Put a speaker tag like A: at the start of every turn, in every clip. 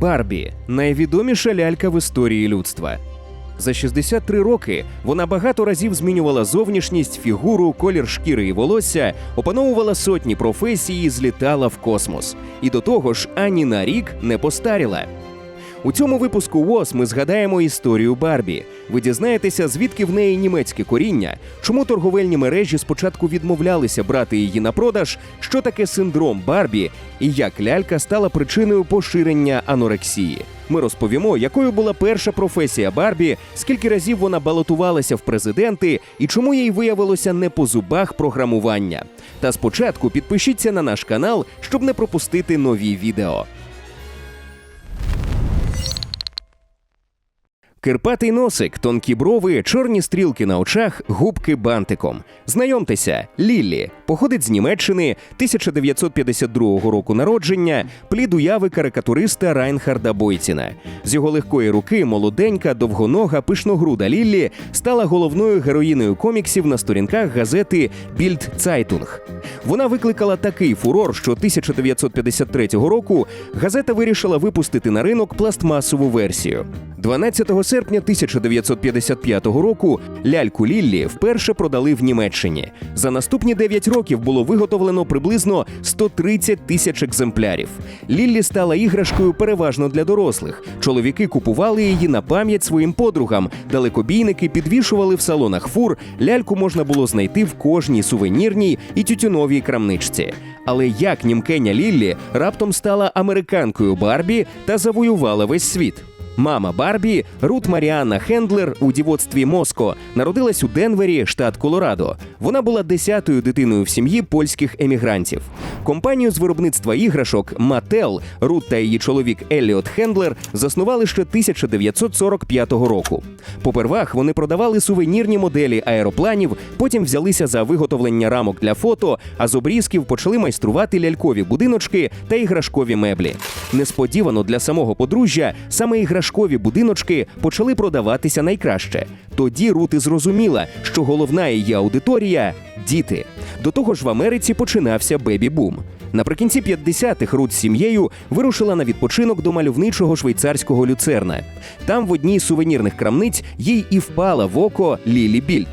A: Барбі найвідоміша лялька в історії людства. За 63 роки вона багато разів змінювала зовнішність, фігуру, колір шкіри і волосся, опановувала сотні професій і злітала в космос. І до того ж ані на рік не постаріла. У цьому випуску ВОЗ ми згадаємо історію Барбі. Ви дізнаєтеся, звідки в неї німецьке коріння, чому торговельні мережі спочатку відмовлялися брати її на продаж, що таке синдром Барбі і як лялька стала причиною поширення анорексії. Ми розповімо, якою була перша професія Барбі, скільки разів вона балотувалася в президенти і чому їй виявилося не по зубах програмування. Та спочатку підпишіться на наш канал, щоб не пропустити нові відео. Кирпатий носик, тонкі брови, чорні стрілки на очах, губки бантиком. Знайомтеся, Ліллі походить з Німеччини 1952 року народження, плід уяви карикатуриста Райнхарда Бойціна. З його легкої руки молоденька, довгонога, пишногруда Ліллі стала головною героїною коміксів на сторінках газети Більд Цайтунг. Вона викликала такий фурор, що 1953 року газета вирішила випустити на ринок пластмасову версію. 12 серпня 1955 року ляльку Ліллі вперше продали в Німеччині. За наступні 9 років було виготовлено приблизно 130 тисяч екземплярів. Ліллі стала іграшкою переважно для дорослих. Чоловіки купували її на пам'ять своїм подругам. Далекобійники підвішували в салонах фур. Ляльку можна було знайти в кожній сувенірній і тютюновій крамничці. Але як німкеня Ліллі раптом стала американкою Барбі та завоювала весь світ? Мама Барбі, Рут Маріанна Хендлер у дівоцтві Моско, народилась у Денвері, штат Колорадо. Вона була десятою дитиною в сім'ї польських емігрантів. Компанію з виробництва іграшок Мател Рут та її чоловік Елліот Хендлер заснували ще 1945 року. Попервах вони продавали сувенірні моделі аеропланів, потім взялися за виготовлення рамок для фото, а з обрізків почали майструвати лялькові будиночки та іграшкові меблі. Несподівано для самого подружжя саме іграшкові будиночки почали продаватися найкраще. Тоді Рути зрозуміла, що головна її аудиторія діти. До того ж, в Америці починався бебі-бум. Наприкінці 50-х Рут з сім'єю вирушила на відпочинок до мальовничого швейцарського люцерна. Там в одній з сувенірних крамниць їй і впала в око Лілі Більд.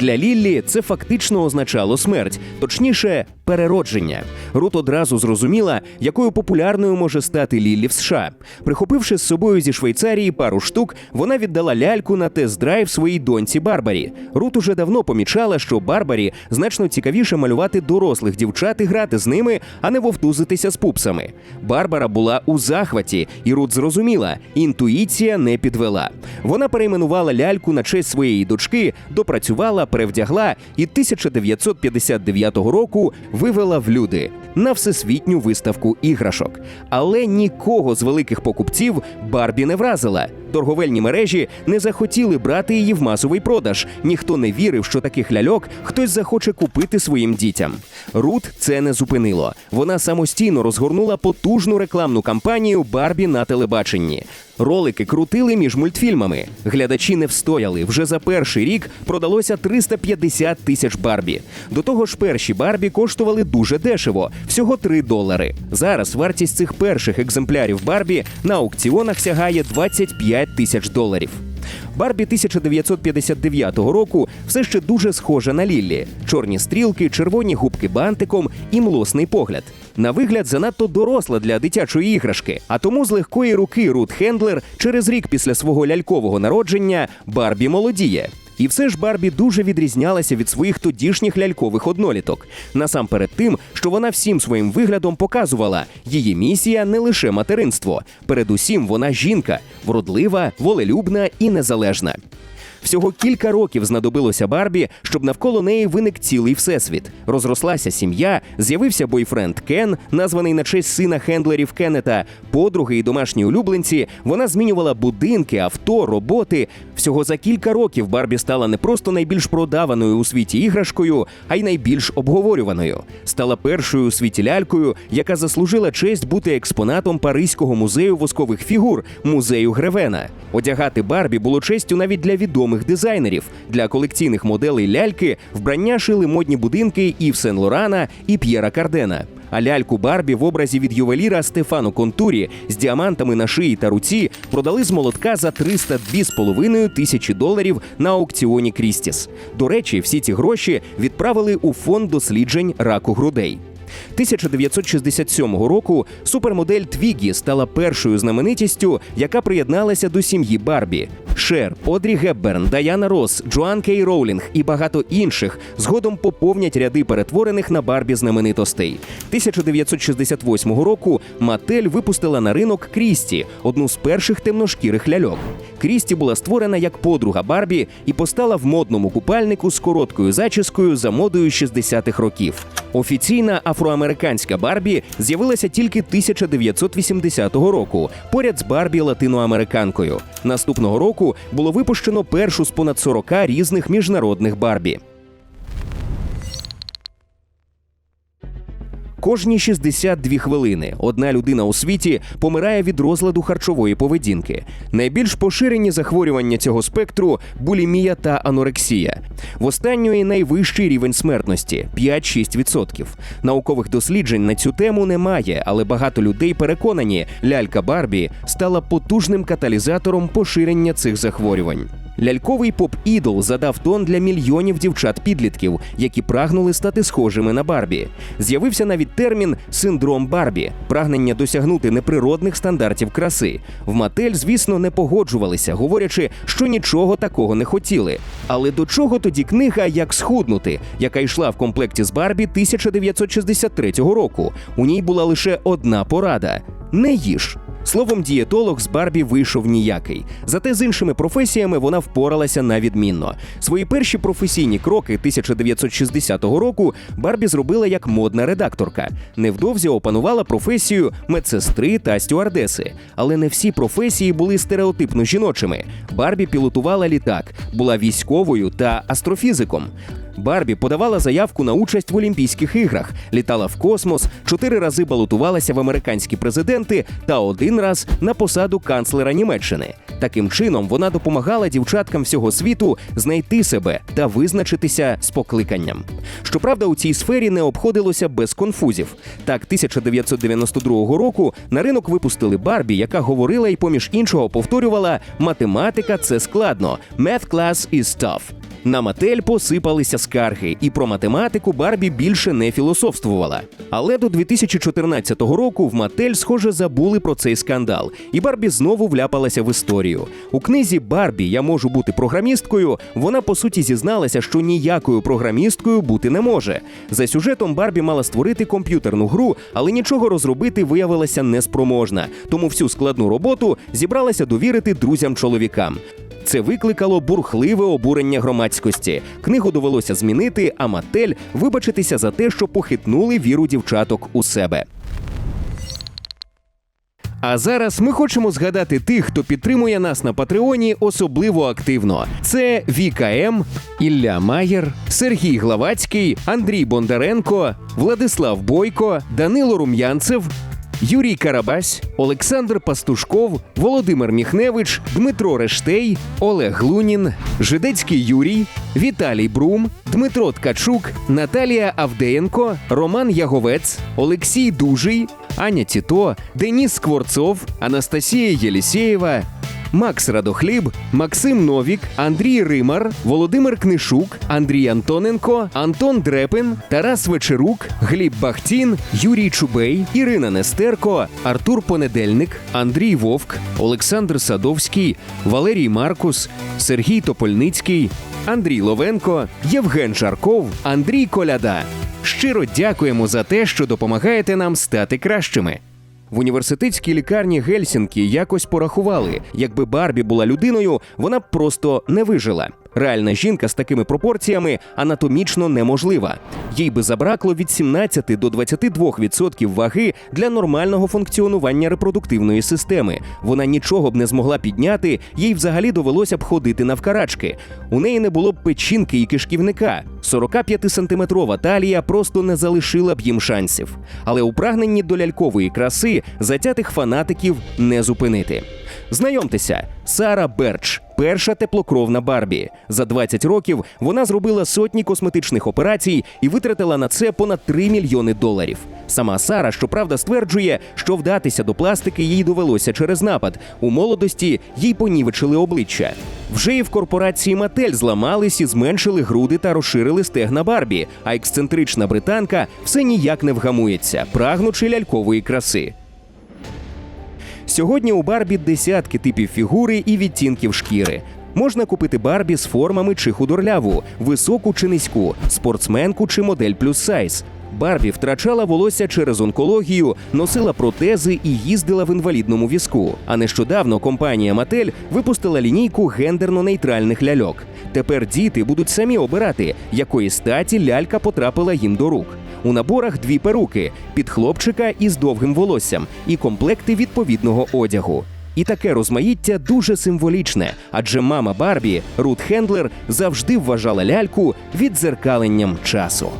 A: Для Ліллі це фактично означало смерть, точніше, переродження. Рут одразу зрозуміла, якою популярною може стати Ліллі в США. Прихопивши з собою зі Швейцарії пару штук, вона віддала ляльку на тест-драйв своїй доньці Барбарі. Рут уже давно помічала, що Барбарі значно цікавіше малювати дорослих дівчат і грати з ними, а не вовтузитися з пупсами. Барбара була у захваті, і Рут зрозуміла, інтуїція не підвела. Вона перейменувала ляльку на честь своєї дочки, допрацювала, перевдягла і 1959 року вивела в люди на всесвітню виставку іграшок. Але нікого з великих покупців Барбі не вразила. Торговельні мережі не захотіли брати її в масовий продаж. Ніхто не вірив, що таких ляльок хтось захоче купити своїм дітям. Рут це не зупинило. Вона самостійно розгорнула потужну рекламну кампанію Барбі на телебаченні. Ролики крутили між мультфільмами. Глядачі не встояли. Вже за перший рік продалося 350 тисяч Барбі. До того ж, перші Барбі коштували дуже дешево всього 3 долари. Зараз вартість цих перших екземплярів Барбі на аукціонах сягає 25 тисяч доларів. Барбі 1959 року все ще дуже схожа на Ліллі: чорні стрілки, червоні губки бантиком і млосний погляд. На вигляд занадто доросла для дитячої іграшки, а тому з легкої руки Рут Хендлер через рік після свого лялькового народження Барбі молодіє. І все ж Барбі дуже відрізнялася від своїх тодішніх лялькових одноліток. Насамперед тим, що вона всім своїм виглядом показувала, її місія не лише материнство. Передусім, вона жінка, вродлива, волелюбна і незалежна. Всього кілька років знадобилося Барбі, щоб навколо неї виник цілий всесвіт. Розрослася сім'я, з'явився бойфренд Кен, названий на честь сина хендлерів Кеннета, подруги і домашні улюбленці. Вона змінювала будинки, авто, роботи. Всього за кілька років Барбі стала не просто найбільш продаваною у світі іграшкою, а й найбільш обговорюваною. Стала першою у світі лялькою, яка заслужила честь бути експонатом Паризького музею воскових фігур музею Гревена. Одягати Барбі було честю навіть для відомих відомих дизайнерів. Для колекційних моделей ляльки вбрання шили модні будинки і в Сен Лорана, і П'єра Кардена. А ляльку Барбі в образі від ювеліра Стефано Контурі з діамантами на шиї та руці продали з молотка за 302,5 тисячі доларів на аукціоні Крістіс. До речі, всі ці гроші відправили у фонд досліджень раку грудей. 1967 року супермодель Твігі стала першою знаменитістю, яка приєдналася до сім'ї Барбі. Шер, Одрі Гепберн, Даяна Росс, Джоан Кей Роулінг і багато інших згодом поповнять ряди перетворених на Барбі знаменитостей. 1968 року Матель випустила на ринок Крісті, одну з перших темношкірих ляльок. Крісті була створена як подруга Барбі і постала в модному купальнику з короткою зачіскою за модою 60-х років. Офіційна афроамериканська Барбі з'явилася тільки 1980 року, поряд з Барбі латиноамериканкою. Наступного року було випущено першу з понад 40 різних міжнародних Барбі. Кожні 62 хвилини одна людина у світі помирає від розладу харчової поведінки. Найбільш поширені захворювання цього спектру булімія та анорексія. В останньої найвищий рівень смертності 5-6%. Наукових досліджень на цю тему немає, але багато людей переконані, лялька Барбі стала потужним каталізатором поширення цих захворювань. Ляльковий поп-ідол задав тон для мільйонів дівчат-підлітків, які прагнули стати схожими на Барбі. З'явився навіть термін синдром Барбі, прагнення досягнути неприродних стандартів краси. В Матель, звісно, не погоджувалися, говорячи, що нічого такого не хотіли. Але до чого тоді книга Як схуднути, яка йшла в комплекті з Барбі 1963 року. У ній була лише одна порада: не їж. Словом, дієтолог з Барбі вийшов ніякий. Зате з іншими професіями вона впоралася на відмінно. Свої перші професійні кроки 1960 року Барбі зробила як модна редакторка. Невдовзі опанувала професію медсестри та стюардеси. Але не всі професії були стереотипно жіночими. Барбі пілотувала літак, була військовою та астрофізиком. Барбі подавала заявку на участь в Олімпійських іграх, літала в космос, чотири рази балотувалася в американські президенти та один раз на посаду канцлера Німеччини. Таким чином вона допомагала дівчаткам всього світу знайти себе та визначитися з покликанням. Щоправда, у цій сфері не обходилося без конфузів. Так, 1992 року на ринок випустили Барбі, яка говорила і поміж іншого повторювала: математика це складно. Math class is tough. На Матель посипалися скарги, і про математику Барбі більше не філософствувала. Але до 2014 року в Матель, схоже, забули про цей скандал, і Барбі знову вляпалася в історію. У книзі Барбі Я можу бути програмісткою. Вона по суті зізналася, що ніякою програмісткою бути не може. За сюжетом Барбі мала створити комп'ютерну гру, але нічого розробити виявилася неспроможна. Тому всю складну роботу зібралася довірити друзям-чоловікам. Це викликало бурхливе обурення громадськості. Книгу довелося змінити, а Матель вибачитися за те, що похитнули віру дівчаток у себе. А зараз ми хочемо згадати тих, хто підтримує нас на Патреоні особливо активно. Це Віка М, Ілля Маєр, Сергій Главацький, Андрій Бондаренко, Владислав Бойко, Данило Рум'янцев, Юрій Карабась, Олександр Пастушков, Володимир Міхневич, Дмитро Рештей, Олег Лунін, Жидецький Юрій, Віталій Брум, Дмитро Ткачук, Наталія Авдеєнко, Роман Яговець, Олексій Дужий, Аня Тіто, Деніс Скворцов, Анастасія Єлісєєва, Макс Радохліб, Максим Новік, Андрій Римар, Володимир Книшук, Андрій Антоненко, Антон Дрепин, Тарас Вечерук, Гліб Бахтін, Юрій Чубей, Ірина Нестерко, Артур Понедельник, Андрій Вовк, Олександр Садовський, Валерій Маркус, Сергій Топольницький, Андрій Ловенко, Євген Жарков, Андрій Коляда. Щиро дякуємо за те, що допомагаєте нам стати кращими. В університетській лікарні Гельсінкі якось порахували, якби Барбі була людиною, вона б просто не вижила. Реальна жінка з такими пропорціями анатомічно неможлива. Їй би забракло від 17 до 22% ваги для нормального функціонування репродуктивної системи. Вона нічого б не змогла підняти, їй взагалі довелося б ходити навкарачки. У неї не було б печінки і кишківника. 45-сантиметрова талія просто не залишила б їм шансів. Але у прагненні до лялькової краси затятих фанатиків не зупинити. Знайомтеся, Сара Берч. Перша теплокровна Барбі. За 20 років вона зробила сотні косметичних операцій і витратила на це понад 3 мільйони доларів. Сама Сара, щоправда, стверджує, що вдатися до пластики їй довелося через напад. У молодості їй понівечили обличчя. Вже і в корпорації Матель зламались і зменшили груди та розширили стегна Барбі, а ексцентрична британка все ніяк не вгамується, прагнучи лялькової краси. Сьогодні у Барбі десятки типів фігури і відтінків шкіри. Можна купити Барбі з формами чи худорляву, високу чи низьку, спортсменку чи модель плюс сайз. Барбі втрачала волосся через онкологію, носила протези і їздила в інвалідному візку. А нещодавно компанія Матель випустила лінійку гендерно-нейтральних ляльок. Тепер діти будуть самі обирати, якої статі лялька потрапила їм до рук. У наборах дві перуки під хлопчика із довгим волоссям і комплекти відповідного одягу. І таке розмаїття дуже символічне, адже мама Барбі Рут Хендлер завжди вважала ляльку віддзеркаленням часу.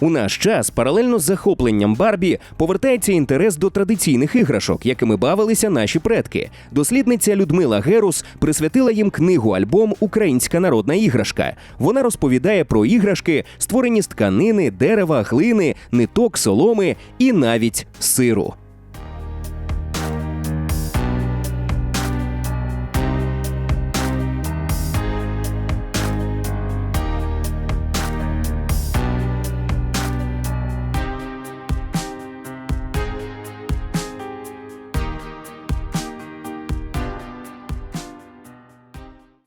A: У наш час паралельно з захопленням Барбі повертається інтерес до традиційних іграшок, якими бавилися наші предки. Дослідниця Людмила Герус присвятила їм книгу альбом Українська народна іграшка. Вона розповідає про іграшки, створені з тканини, дерева, глини, ниток, соломи і навіть сиру.